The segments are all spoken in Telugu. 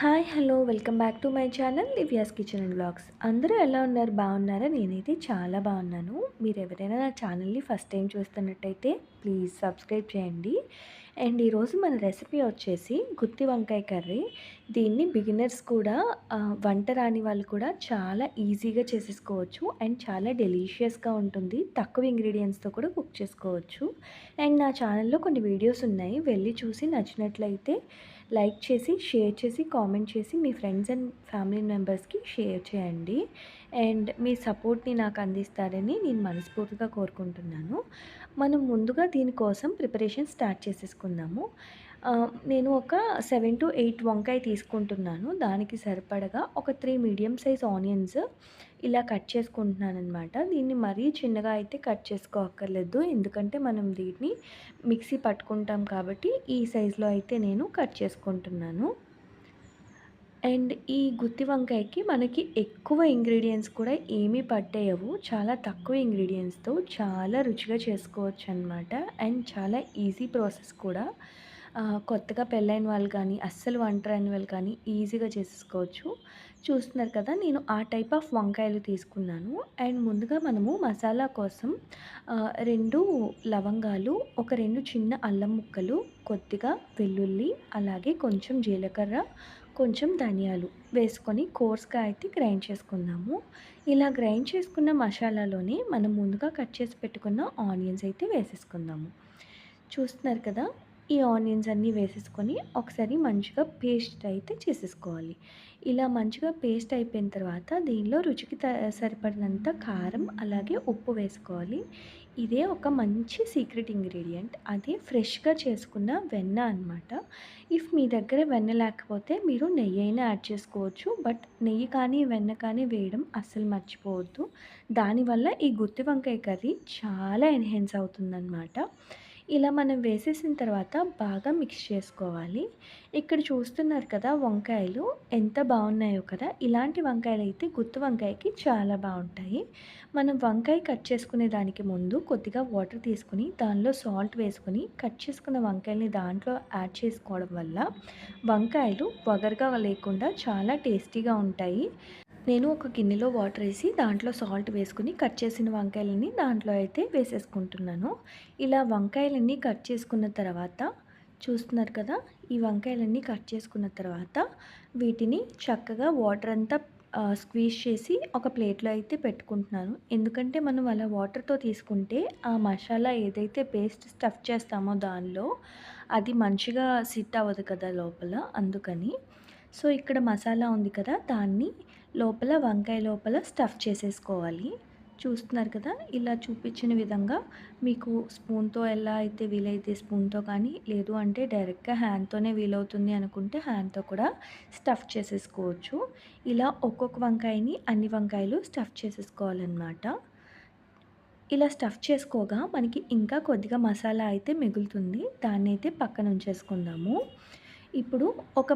Hi hello welcome back to my channel Divya's kitchen and blogs. అందరూ ఎలా ఉన్నారు? బాగున్నారా? నేనైతే చాలా బాగున్నాను. మీరు ఎవరైనా నా ఛానల్ని ఫస్ట్ టైం చూస్తున్నట్టయితే ప్లీజ్ సబ్స్క్రైబ్ చేయండి. అండ్ ఈరోజు మన రెసిపీ వచ్చేసి గుత్తి వంకాయ కర్రీ. దీన్ని బిగినర్స్ కూడా వంట రాని వాళ్ళు కూడా చాలా ఈజీగా చేసేసుకోవచ్చు అండ్ చాలా డెలీషియస్గా ఉంటుంది. తక్కువ ఇంగ్రీడియంట్స్తో కూడా కుక్ చేసుకోవచ్చు. అండ్ నా ఛానల్లో కొన్ని వీడియోస్ ఉన్నాయి. వెళ్ళి చూసి నచ్చినట్లయితే లైక్ చేసి షేర్ చేసి కామెంట్ చేసి మీ ఫ్రెండ్స్ అండ్ ఫ్యామిలీ మెంబర్స్కి షేర్ చేయండి. అండ్ మీ సపోర్ట్ని నాకు అందిస్తారని నేను మనస్ఫూర్తిగా కోరుకుంటున్నాను. మనం ముందుగా దీనికోసం ప్రిపరేషన్ స్టార్ట్ చేసేసుకుందాము. నేను ఒక సెవెన్ టు ఎయిట్ వంకాయ తీసుకుంటున్నాను. దానికి సరిపడగా ఒక త్రీ మీడియం సైజ్ ఆనియన్స్ ఇలా కట్ చేసుకుంటున్నాను అనమాట దీన్ని మరీ చిన్నగా అయితే కట్ చేసుకోక్కర్లేదు. ఎందుకంటే మనం దీన్ని మిక్సీ పట్టుకుంటాం కాబట్టి ఈ సైజులో అయితే నేను కట్ చేసుకుంటున్నాను. అండ్ ఈ గుత్తి వంకాయకి మనకి ఎక్కువ ఇంగ్రీడియంట్స్ కూడా ఏమీ పట్టేయవు. చాలా తక్కువ ఇంగ్రీడియంట్స్తో చాలా రుచిగా చేసుకోవచ్చు అనమాట అండ్ చాలా ఈజీ ప్రాసెస్ కూడా. కొత్తగా పెళ్ళైన వాళ్ళు కానీ అస్సలు వంట రాని వాళ్ళు కానీ ఈజీగా చేసేసుకోవచ్చు. చూస్తున్నారు కదా నేను ఆ టైప్ ఆఫ్ వంకాయలు తీసుకున్నాను. అండ్ ముందుగా మనము మసాలా కోసం రెండు లవంగాలు ఒక రెండు చిన్న అల్లం ముక్కలు కొద్దిగా వెల్లుల్లి అలాగే కొంచెం జీలకర్ర కొంచెం ధనియాలు వేసుకొని కోర్స్గా అయితే గ్రైండ్ చేసుకుందాము. ఇలా గ్రైండ్ చేసుకున్న మసాలాలోనే మనం ముందుగా కట్ చేసి పెట్టుకున్న ఆనియన్స్ అయితే వేసేసుకుందాము. చూస్తున్నారు కదా ఈ ఆనియన్స్ అన్నీ వేసేసుకొని ఒకసారి మంచిగా పేస్ట్ అయితే చేసేసుకోవాలి. ఇలా మంచిగా పేస్ట్ అయిపోయిన తర్వాత దీనిలో రుచికి సరిపడినంత కారం అలాగే ఉప్పు వేసుకోవాలి. ఇదే ఒక మంచి సీక్రెట్ ఇంగ్రీడియంట్. అది ఫ్రెష్గా చేసుకున్న వెన్న అనమాట ఇఫ్ మీ దగ్గర వెన్న లేకపోతే మీరు నెయ్యి అయినా యాడ్ చేసుకోవచ్చు. బట్ నెయ్యి కానీ వెన్న కానీ వేయడం అస్సలు మర్చిపోవద్దు. దానివల్ల ఈ గుత్తి వంకాయ కర్రీ చాలా ఎన్హెన్స్ అవుతుందన్నమాట. ఇలా మనం వేసేసిన తర్వాత బాగా మిక్స్ చేసుకోవాలి. ఇక్కడ చూస్తున్నారు కదా వంకాయలు ఎంత బాగున్నాయో కదా. ఇలాంటి వంకాయలు అయితే గుత్తు వంకాయకి చాలా బాగుంటాయి. మనం వంకాయ కట్ చేసుకునే దానికి ముందు కొద్దిగా వాటర్ తీసుకుని దానిలో సాల్ట్ వేసుకుని కట్ చేసుకున్న వంకాయల్ని దాంట్లో యాడ్ చేసుకోవడం వల్ల వంకాయలు వగరగా లేకుండా చాలా టేస్టీగా ఉంటాయి. నేను ఒక గిన్నెలో వాటర్ వేసి దాంట్లో సాల్ట్ వేసుకుని కట్ చేసిన వంకాయలని దాంట్లో అయితే వేసేసుకుంటున్నాను. ఇలా వంకాయలన్నీ కట్ చేసుకున్న తర్వాత చూస్తున్నారు కదా ఈ వంకాయలన్నీ కట్ చేసుకున్న తర్వాత వీటిని చక్కగా వాటర్ అంతా స్క్వీజ్ చేసి ఒక ప్లేట్లో అయితే పెట్టుకుంటున్నాను. ఎందుకంటే మనం అలా వాటర్తో తీసుకుంటే ఆ మసాలా ఏదైతే పేస్ట్ స్టఫ్ చేస్తామో దానిలో అది మంచిగా సిట్ అవ్వదు కదా లోపల. అందుకని సో ఇక్కడ మసాలా ఉంది కదా దాన్ని లోపల వంకాయ లోపల స్టఫ్ చేసేసుకోవాలి. చూస్తున్నారు కదా ఇలా చూపించిన విధంగా మీకు స్పూన్తో ఎలా అయితే వీలైతే స్పూన్తో కానీ లేదు అంటే డైరెక్ట్గా హ్యాండ్తోనే వీలవుతుంది అనుకుంటే హ్యాండ్తో కూడా స్టఫ్ చేసేసుకోవచ్చు. ఇలా ఒక్కొక్క వంకాయని అన్ని వంకాయలు స్టఫ్ చేసేసుకోవాలన్నమాట. ఇలా స్టఫ్ చేసుకోగా మనకి ఇంకా కొద్దిగా మసాలా అయితే మిగులుతుంది. దాన్ని అయితే పక్కన ఉంచేసుకుందాము ఇప్పుడు ఒక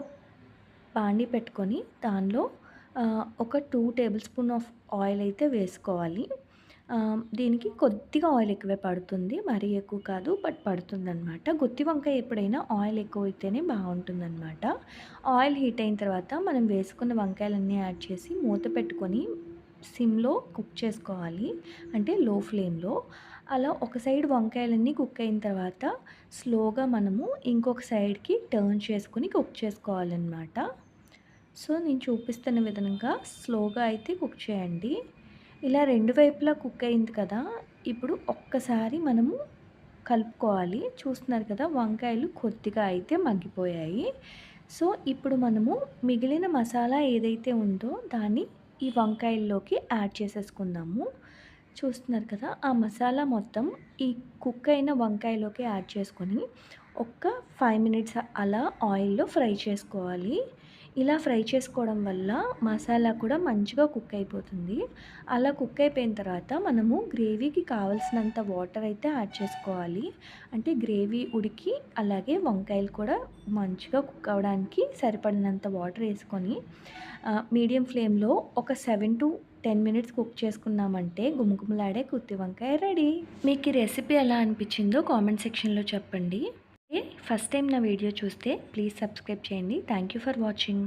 బాండి పెట్టుకొని దానిలో ఒక two table spoon of oil అయితే వేసుకోవాలి. దీనికి కొద్దిగా ఆయిల్ ఎక్కువే పడుతుంది. మరీ ఎక్కువ కాదు బట్ పడుతుందనమాట గుత్తి వంకాయ ఎప్పుడైనా ఆయిల్ ఎక్కువ అయితేనే బాగుంటుందన్నమాట. ఆయిల్ హీట్ అయిన తర్వాత మనం వేసుకున్న వంకాయలన్నీ యాడ్ చేసి మూత పెట్టుకొని సిమ్లో కుక్ చేసుకోవాలి. అంటే లో. ఫ్లేమ్లో అలా ఒక సైడ్ వంకాయలన్నీ కుక్ అయిన తర్వాత స్లోగా మనము ఇంకొక సైడ్కి టర్న్ చేసుకుని కుక్ చేసుకోవాలన్నమాట. సో నేను చూపిస్తున్న విధంగా స్లోగా అయితే కుక్ చేయండి. ఇలా రెండు వైపులా కుక్ అయింది కదా ఇప్పుడు ఒక్కసారి మనము కలుపుకోవాలి. చూస్తున్నారు కదా వంకాయలు కొద్దిగా అయితే మగ్గిపోయాయి. సో ఇప్పుడు మనము మిగిలిన మసాలా ఏదైతే ఉందో దాన్ని ఈ వంకాయల్లోకి యాడ్ చేసేసుకుందాము. చూస్తున్నారు కదా ఆ మసాలా మొత్తం ఈ కుక్ అయిన వంకాయలోకి యాడ్ చేసుకొని ఒక్క ఫైవ్ మినిట్స్ అలా ఆయిల్లో ఫ్రై చేసుకోవాలి. ఇలా ఫ్రై చేసుకోవడం వల్ల మసాలా కూడా మంచిగా కుక్ అయిపోతుంది. అలా కుక్ అయిపోయిన తర్వాత మనము గ్రేవీకి కావాల్సినంత వాటర్ అయితే యాడ్ చేసుకోవాలి. అంటే గ్రేవీ ఉడికి అలాగే వంకాయలు కూడా మంచిగా కుక్ అవ్వడానికి సరిపడినంత వాటర్ వేసుకొని మీడియం ఫ్లేమ్లో ఒక seven to ten minutes cook చేసుకున్నామంటే గుమగుమలాడే కుత్తి వంకాయ రెడీ. మీకు ఈ రెసిపీ ఎలా అనిపించిందో కామెంట్ సెక్షన్లో చెప్పండి. ఫస్ట్ టైం నా వీడియో చూస్తే ప్లీజ్ సబ్స్క్రైబ్ చేయండి. Thank you for watching.